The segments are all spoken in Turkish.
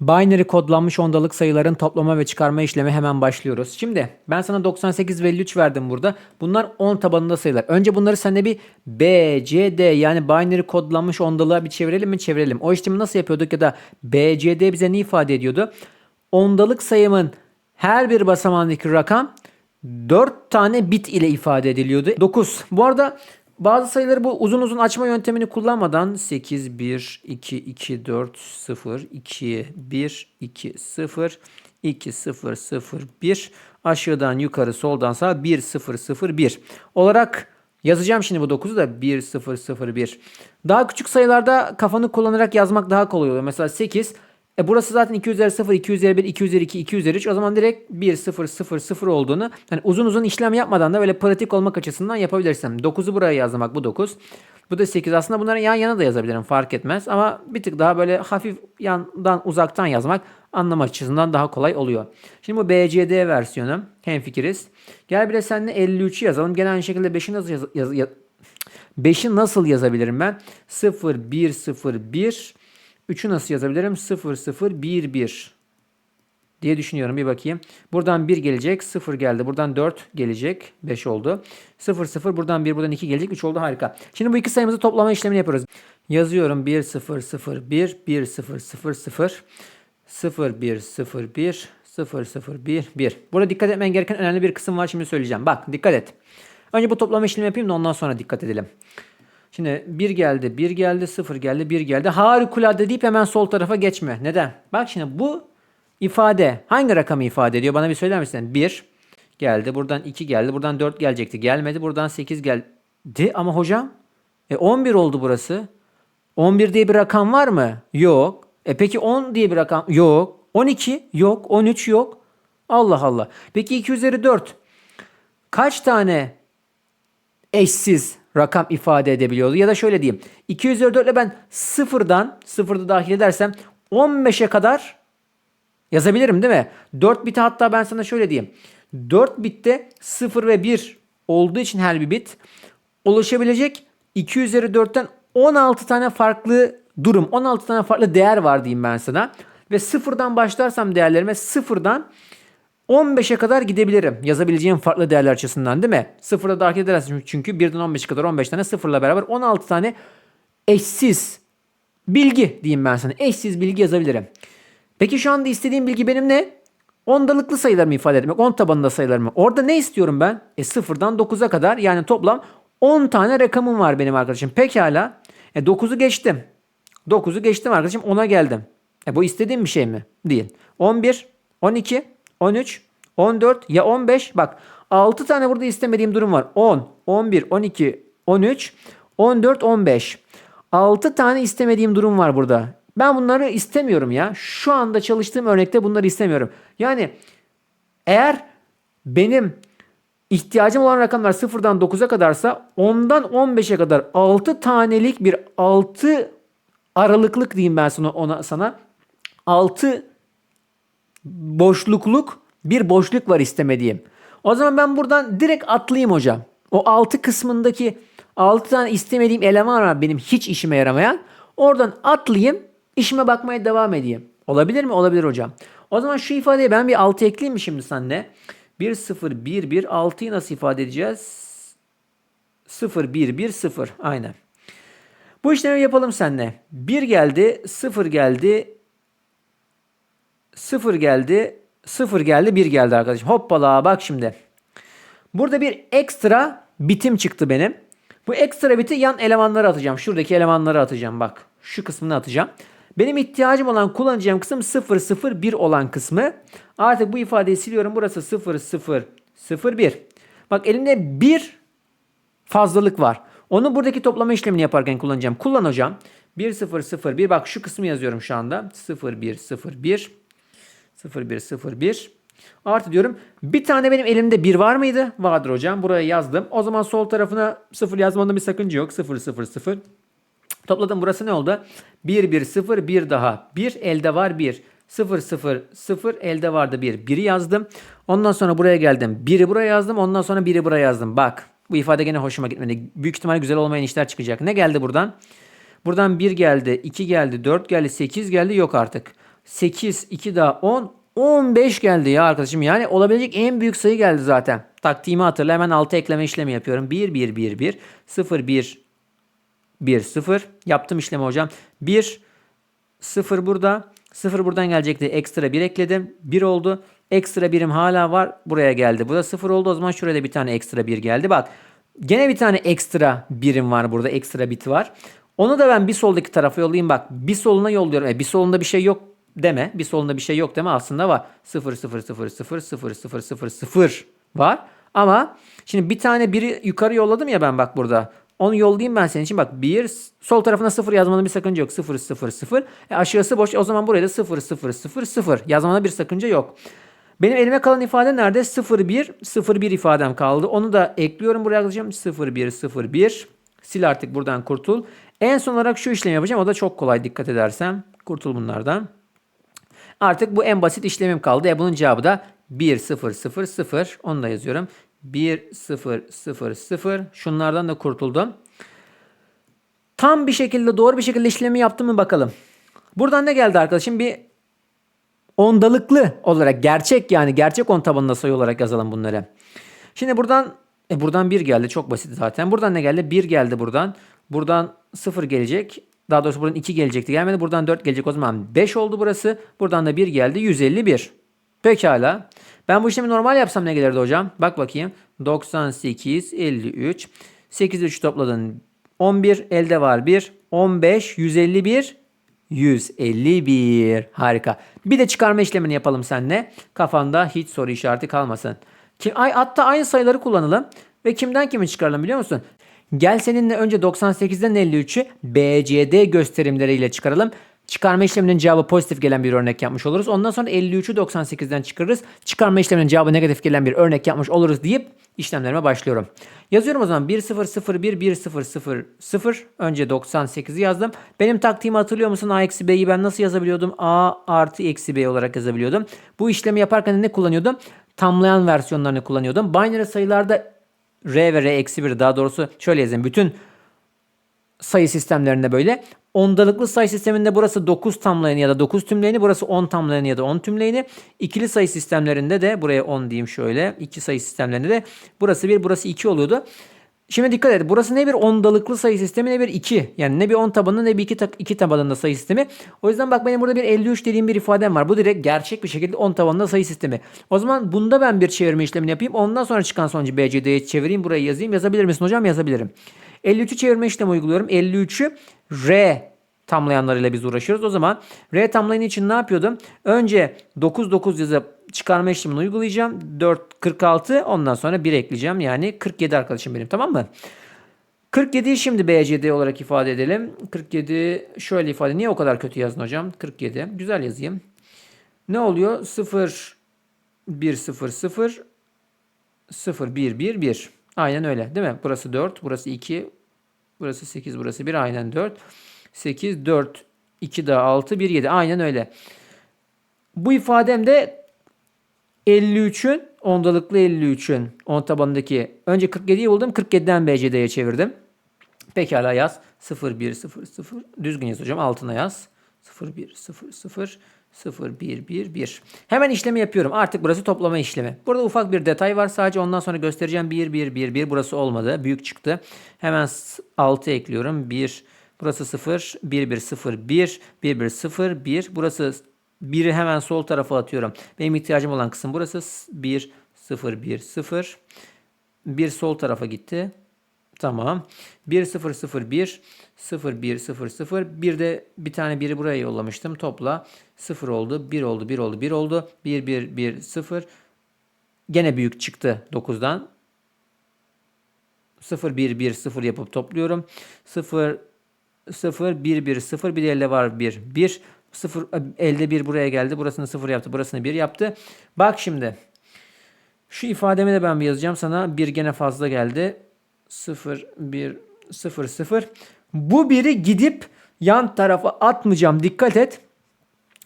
Binary kodlanmış ondalık sayıların toplama ve çıkarma işlemi hemen başlıyoruz. Şimdi ben sana 98 ve 53 verdim burada. Bunlar 10 tabanında sayılar. Önce bunları seninle bir B, C, D yani binary kodlanmış ondalığa bir çevirelim mi? Çevirelim. O işlemi nasıl yapıyorduk ya da B, C, D bize ne ifade ediyordu? Ondalık sayımın her bir basamağındaki rakam 4 tane bit ile ifade ediliyordu. 9. Bu arada bazı sayıları bu uzun uzun açma yöntemini kullanmadan 8, 1, 2, 2, 4, 0, 2, 1, 2, 0, 2, 0, 0, 1 aşağıdan yukarı soldan sağa 1, 0, 0, 1 olarak yazacağım şimdi bu 9'u da 1, 0, 0, 1. Daha küçük sayılarda kafanı kullanarak yazmak daha kolay oluyor. Mesela 8 e burası zaten 2 üzeri 0, 2 üzeri 1, 2 üzeri 2, 2 üzeri 3. O zaman direkt 1, 0, 0, 0 olduğunu hani uzun uzun işlem yapmadan da böyle pratik olmak açısından yapabilirsin. 9'u buraya yazmak bu 9. Bu da 8. Aslında bunları yan yana da yazabilirim fark etmez. Ama bir tık daha böyle hafif yandan uzaktan yazmak anlama açısından daha kolay oluyor. Şimdi bu BCD versiyonu hemfikiriz. Gel bir de seninle 53'ü yazalım. Gene aynı şekilde 5'i nasıl yaz, yaz, yaz 5'i nasıl yazabilirim ben? 0, 1, 0, 1 3'ü nasıl yazabilirim? 0, 0, 1, 1 diye düşünüyorum. Bir bakayım. Buradan 1 gelecek. 0 geldi. Buradan 4 gelecek. 5 oldu. 0, 0. Buradan 1. Buradan 2 gelecek. 3 oldu. Harika. Şimdi bu iki sayımızı toplama işlemini yapıyoruz. Yazıyorum. 1, 0, 0, 1. 1, 0, 0, 0. 0, 1, 0, 1. 0, 0, 1, 1. Burada dikkat etmen gereken önemli bir kısım var. Şimdi söyleyeceğim. Bak dikkat et. Önce bu toplama işlemi yapayım da ondan sonra dikkat edelim. Şimdi 1 geldi, 1 geldi, 0 geldi, 1 geldi. Harikulade deyip hemen sol tarafa geçme. Neden? Bak şimdi bu ifade hangi rakamı ifade ediyor? Bana bir söyler misin? 1 geldi, buradan 2 geldi, buradan 4 gelecekti. Gelmedi, buradan 8 geldi. Ama hocam e 11 oldu burası. 11 diye bir rakam var mı? Yok. E peki 10 diye bir rakam? Yok. 12? Yok. 13 yok. Allah Allah. Peki 2 üzeri 4. Kaç tane eşsiz rakam ifade edebiliyordu. Ya da şöyle diyeyim. 2 üzeri 4 ile ben sıfırdan, sıfırda dahil edersem 15'e kadar yazabilirim değil mi? 4 biti hatta ben sana şöyle diyeyim. 4 bitte 0 ve 1 olduğu için her bir bit oluşabilecek 2 üzeri 4'ten 16 tane farklı durum, 16 tane farklı değer var diyeyim ben sana. Ve sıfırdan başlarsam değerlerime sıfırdan 15'e kadar gidebilirim. Yazabileceğim farklı değerler açısından değil mi? Sıfırla dahil edersin çünkü 1'den 15'e kadar 15 tane sıfırla beraber 16 tane eşsiz bilgi diyeyim ben sana. Eşsiz bilgi yazabilirim. Peki şu anda istediğim bilgi benim ne? Ondalıklı sayılarımı ifade etmek. 10 tabanında sayılarımı. Orada ne istiyorum ben? E sıfırdan 9'a kadar yani toplam 10 tane rakamım var benim arkadaşım. Pekala. E 9'u geçtim. 9'u geçtim arkadaşım 10'a geldim. E bu istediğim bir şey mi? Değil. 11, 12, 13, 14 ya 15 bak 6 tane burada istemediğim durum var. 10, 11, 12, 13, 14, 15. 6 tane istemediğim durum var burada. Ben bunları istemiyorum ya. Şu anda çalıştığım örnekte bunları istemiyorum. Yani eğer benim ihtiyacım olan rakamlar 0'dan 9'a kadarsa 10'dan 15'e kadar 6 tanelik bir 6 aralıklık diyeyim ben sana ona sana. 6 boşlukluk bir boşluk var istemediğim. O zaman ben buradan direkt atlayayım hocam. O 6 kısmındaki 6 tane istemediğim eleman var benim hiç işime yaramayan. Oradan atlayayım işime bakmaya devam edeyim. Olabilir mi? Olabilir hocam. O zaman şu ifadeyi ben bir 6 ekleyeyim mi şimdi seninle? 1 0 1 1 6'yı nasıl ifade edeceğiz? 0 1 1 0 aynen. Bu işlemi yapalım seninle. 1 geldi, 0 geldi, 0 geldi, 0 geldi, 1 geldi arkadaşım. Hoppala bak şimdi. Burada bir ekstra bitim çıktı benim. Bu ekstra biti yan elemanlara atacağım. Şuradaki elemanlara atacağım bak. Şu kısmını atacağım. Benim ihtiyacım olan kullanacağım kısım 0 0 1 olan kısmı. Artık bu ifadeyi siliyorum. Burası 0 0 0 1. Bak elimde bir fazlalık var. Onu buradaki toplama işlemini yaparken kullanacağım. Kullan hocam. 1 0 0 1 bak şu kısmı yazıyorum şu anda. 0 1 0 1 0 1 0 1 Artı diyorum. Bir tane benim elimde 1 var mıydı? Vardır hocam. Buraya yazdım. O zaman sol tarafına 0 yazmamda bir sakınca yok. 0 0 0. Topladım burası ne oldu? 1 1 0 1 daha 1 elde var 1. 0 0 0 elde vardı 1. 1'i yazdım. Ondan sonra buraya geldim. 1'i buraya yazdım. Ondan sonra 1'i buraya yazdım. Bak bu ifade gene hoşuma gitmedi. Büyük ihtimal güzel olmayan işler çıkacak. Ne geldi buradan? Buradan 1 geldi, 2 geldi, 4 geldi, 8 geldi yok artık. 8, 2 daha 10, 15 geldi ya arkadaşım. Yani olabilecek en büyük sayı geldi zaten. Taktiğimi hatırla hemen 6 ekleme işlemi yapıyorum. 1, 1, 1, 1, 0, 1, 1, 0. Yaptım işlemi hocam. 1, 0 burada. 0 buradan gelecekti. Ekstra 1 ekledim. 1 oldu. Ekstra birim hala var. Buraya geldi. Bu da 0 oldu. O zaman şuraya da bir tane ekstra 1 geldi. Bak gene bir tane ekstra birim var burada. Ekstra bit var. Onu da ben bir soldaki tarafa yollayayım. Bak bir soluna yolluyorum. E, bir solunda bir şey yok deme. Bir solunda bir şey yok deme. Aslında var. 0 0 0 0 0 0 0 0 var. Ama şimdi bir tane biri yukarı yolladım ya ben bak burada. Onu yollayayım ben senin için. Bak bir sol tarafına 0 yazmanda bir sakınca yok. 0 0 0. E aşağısı boş. O zaman buraya da 0 0 0 0 yazmanda bir sakınca yok. Benim elime kalan ifade nerede? 0 1 0 1 ifadem kaldı. Onu da ekliyorum buraya yazacağım. 0 1 0 1. Sil artık buradan kurtul. En son olarak şu işlemi yapacağım. O da çok kolay dikkat edersem. Kurtul bunlardan. Artık bu en basit işlemim kaldı. E bunun cevabı da 1 0 0 0. Onu da yazıyorum. 1 0 0 0. Şunlardan da kurtuldum. Tam bir şekilde doğru bir şekilde işlemi yaptım mı bakalım. Buradan ne geldi arkadaşım? Bir ondalıklı olarak gerçek yani gerçek on tabanında sayı olarak yazalım bunları. Şimdi buradan e buradan 1 geldi çok basit zaten. Buradan ne geldi? 1 geldi buradan. Buradan 0 gelecek. Daha doğrusu buradan 2 gelecekti gelmedi. Buradan 4 gelecek o zaman 5 oldu burası. Buradan da 1 geldi 151. Pekala. Ben bu işlemi normal yapsam ne gelirdi hocam? Bak bakayım. 98, 53. 8 3 topladın. 11 elde var 1. 15, 151. 151. Harika. Bir de çıkarma işlemini yapalım seninle. Kafanda hiç soru işareti kalmasın. Kim, ay, hatta aynı sayıları kullanalım. Ve kimden kimi çıkaralım biliyor musun? Gel seninle önce 98'den 53'ü BCD gösterimleriyle çıkaralım. Çıkarma işleminin cevabı pozitif gelen bir örnek yapmış oluruz. Ondan sonra 53'ü 98'den çıkarırız. Çıkarma işleminin cevabı negatif gelen bir örnek yapmış oluruz deyip işlemlerime başlıyorum. Yazıyorum o zaman 1 0 0 1 1 0 0 0. Önce 98'i yazdım. Benim taktiğimi hatırlıyor musun? A eksi B'yi ben nasıl yazabiliyordum? A artı eksi B olarak yazabiliyordum. Bu işlemi yaparken ne kullanıyordum? Tamlayan versiyonlarını kullanıyordum. Binary sayılarda R ve R eksi 1 daha doğrusu şöyle yazayım. Bütün sayı sistemlerinde böyle. Ondalıklı sayı sisteminde burası 9 tamlayını ya da 9 tümleyeni, burası 10 tamlayını ya da 10 tümleyeni. İkili sayı sistemlerinde de buraya 10 diyeyim şöyle. İki sayı sistemlerinde de burası 1, burası 2 oluyordu. Şimdi dikkat et. Burası ne bir ondalıklı sayı sistemi ne bir 2. Yani ne bir 10 tabanında ne bir 2, 2 tabanında sayı sistemi. O yüzden bak benim burada bir 53 dediğim bir ifadem var. Bu direkt gerçek bir şekilde 10 tabanında sayı sistemi. O zaman bunda ben bir çevirme işlemini yapayım. Ondan sonra çıkan sonucu BCD'ye çevireyim. Buraya yazayım. Yazabilir misin hocam? Yazabilirim. 53'ü çevirme işlemi uyguluyorum. 53'ü R tamlayanlarıyla biz uğraşıyoruz. O zaman R tamlayanı için ne yapıyordum? Önce 9 9 yazıp çıkarma işlemini uygulayacağım. 4 46 ondan sonra 1 ekleyeceğim. Yani 47 arkadaşım benim tamam mı? 47'yi şimdi BCD olarak ifade edelim. 47 şöyle ifade. Niye o kadar kötü yazdın hocam? 47. Güzel yazayım. Ne oluyor? 0 1 0 0 0 1 1 1. Aynen öyle değil mi? Burası 4, burası 2, burası 8, burası 1. Aynen 4. 8, 4, 2 daha 6, 1, 7. Aynen öyle. Bu ifademde 53'ün, ondalıklı 53'ün on tabanındaki önce 47'yi buldum. 47'den BCD'ye çevirdim. Pekala yaz. 0, 1, 0, 0. Düzgün yaz hocam. Altına yaz. 0, 1, 0, 0. 0, 1, 1, 1. Hemen işlemi yapıyorum. Artık burası toplama işlemi. Burada ufak bir detay var. Sadece ondan sonra göstereceğim. 1, 1, 1, 1. Burası olmadı. Büyük çıktı. Hemen 6 ekliyorum. 1, burası 0, 1, 1, 0, 1, 1, 1, 0, 1. Burası 1'i hemen sol tarafa atıyorum. Benim ihtiyacım olan kısım burası. 1, 0, 1, 0. 1 sol tarafa gitti. Tamam. 1 0 0 1 0 1 0 0 bir de bir tane biri buraya yollamıştım. Topla 0 oldu, 1 oldu, 1 oldu, 1 oldu. 1 1 1 0. Gene büyük çıktı 9'dan. 0 1 1 0 yapıp topluyorum. 0 0 1 1 0 bir de elde var 1 1 0 elde 1 buraya geldi. Burasını 0 yaptı. Burasını 1 yaptı. Bak şimdi. Şu ifademi de ben bir yazacağım sana. 1 gene fazla geldi. 0 1 0 0. Bu biri gidip yan tarafa atmayacağım. Dikkat et.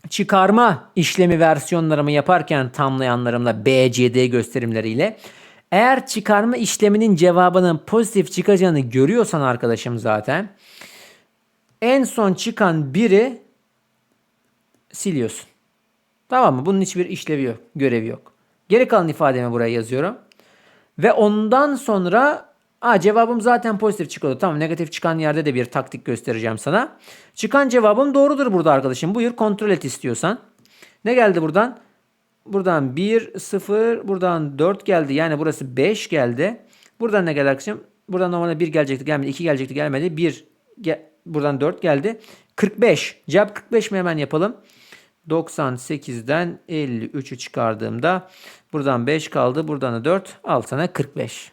Çıkarma işlemi versiyonlarımı yaparken tamlayanlarımla BCD gösterimleriyle eğer çıkarma işleminin cevabının pozitif çıkacağını görüyorsan arkadaşım zaten en son çıkan biri siliyorsun. Tamam mı? Bunun hiçbir işlevi yok, görevi yok. Geri kalan ifademi buraya yazıyorum. Ve ondan sonra Aa, cevabım zaten pozitif çıkıyordu. Tamam negatif çıkan yerde de bir taktik göstereceğim sana. Çıkan cevabım doğrudur burada arkadaşım. Buyur kontrol et istiyorsan. Ne geldi buradan? Buradan 1, 0, buradan 4 geldi. Yani burası 5 geldi. Buradan ne geldi arkadaşım? Buradan normalde 1 gelecekti gelmedi. 2 gelecekti gelmedi. 1, ge- buradan 4 geldi. 45. Cevap 45 mi hemen yapalım. 98'den 53'ü çıkardığımda buradan 5 kaldı. Buradan da 4. Al sana 45.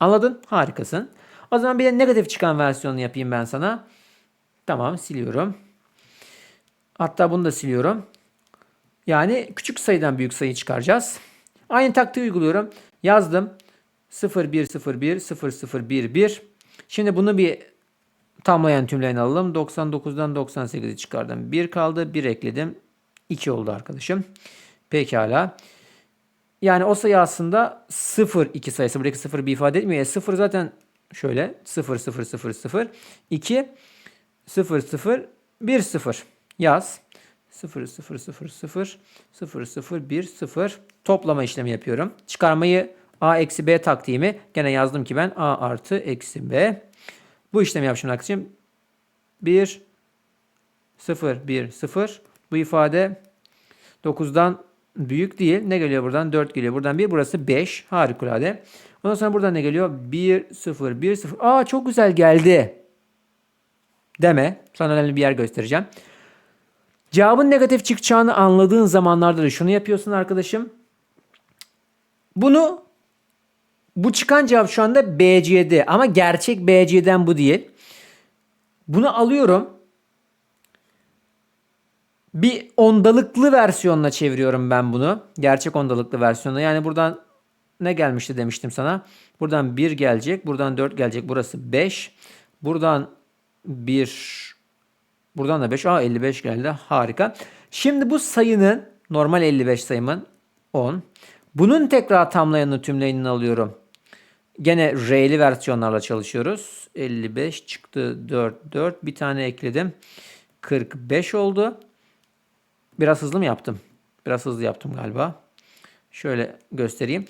Anladın? Harikasın. O zaman bir de negatif çıkan versiyonunu yapayım ben sana. Tamam siliyorum. Hatta bunu da siliyorum. Yani küçük sayıdan büyük sayı çıkaracağız. Aynı taktiği uyguluyorum. Yazdım. 0 1 0 1 0 0 1 1. Şimdi bunu bir tamlayan tümlerini alalım. 99'dan 98'i çıkardım. 1 kaldı. 1 ekledim. 2 oldu arkadaşım. Pekala. Yani o sayı aslında 0 2 sayısı. Buradaki 0 bir ifade etmiyor. 0 zaten şöyle 0 0 0 0 2 0 0 1 0 yaz. 0 0 0 0 0 0 1 0 toplama işlemi yapıyorum. Çıkarmayı a eksi b taktiğimi gene yazdım ki ben a artı eksi b. Bu işlemi yapmışım arkadaşım. 1 0 1 0 bu ifade 9'dan büyük değil. Ne geliyor buradan? 4 geliyor. Buradan 1 burası 5. Harikulade. Ondan sonra buradan ne geliyor? 1 0 1 0. Aa çok güzel geldi. Deme. Sana önemli bir yer göstereceğim. Cevabın negatif çıkacağını anladığın zamanlarda da şunu yapıyorsun arkadaşım. Bunu bu çıkan cevap şu anda BC'de ama gerçek BC'den bu değil. Bunu alıyorum. Bir ondalıklı versiyonla çeviriyorum ben bunu. Gerçek ondalıklı versiyonla. Yani buradan ne gelmişti demiştim sana. Buradan 1 gelecek. Buradan 4 gelecek. Burası 5. Buradan 1 Buradan da 5. Aa 55 geldi. Harika. Şimdi bu sayının normal 55 sayımın 10. Bunun tekrar tamlayanını tümleyenini alıyorum. Gene R'li versiyonlarla çalışıyoruz. 55 çıktı 4 4. Bir tane ekledim. 45 oldu. Biraz hızlı mı yaptım? Biraz hızlı yaptım galiba. Şöyle göstereyim.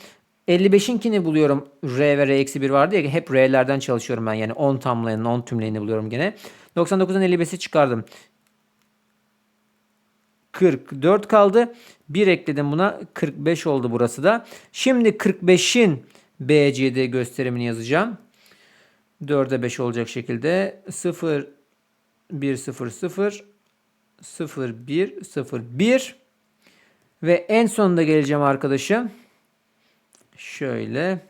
55'inkini buluyorum. R ve R eksi 1 vardı ya hep R'lerden çalışıyorum ben. Yani 10 tamlayanını 10 tümleyeni buluyorum gene. 99'dan 55'i çıkardım. 44 kaldı. 1 ekledim buna. 45 oldu burası da. Şimdi 45'in BCD gösterimini yazacağım. 4'e 5 olacak şekilde 0 1 0 0 0 1 0 1 ve en sonunda geleceğim arkadaşım. Şöyle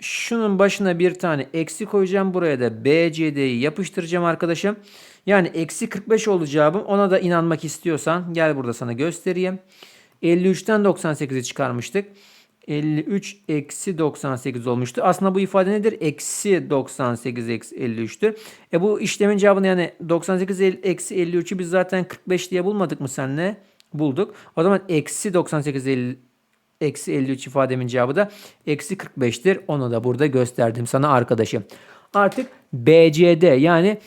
şunun başına bir tane eksi koyacağım. Buraya da BCD'yi yapıştıracağım arkadaşım. Yani eksi 45 oldu cevabım. Ona da inanmak istiyorsan gel burada sana göstereyim. 53'ten 98'i çıkarmıştık. 53 eksi 98 olmuştu. Aslında bu ifade nedir? Eksi 98 eksi 53'tür. E bu işlemin cevabını yani 98 eksi 53'ü biz zaten 45 diye bulmadık mı senle? Bulduk. O zaman eksi 98 50 eksi 53 ifademin cevabı da eksi 45'tir. Onu da burada gösterdim sana arkadaşım. Artık BCD yani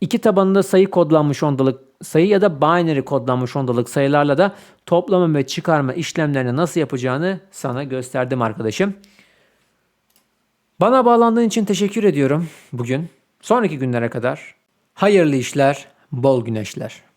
iki tabanında sayı kodlanmış ondalık sayı ya da binary kodlanmış ondalık sayılarla da toplama ve çıkarma işlemlerini nasıl yapacağını sana gösterdim arkadaşım. Bana bağlandığın için teşekkür ediyorum bugün. Sonraki günlere kadar hayırlı işler, bol güneşler.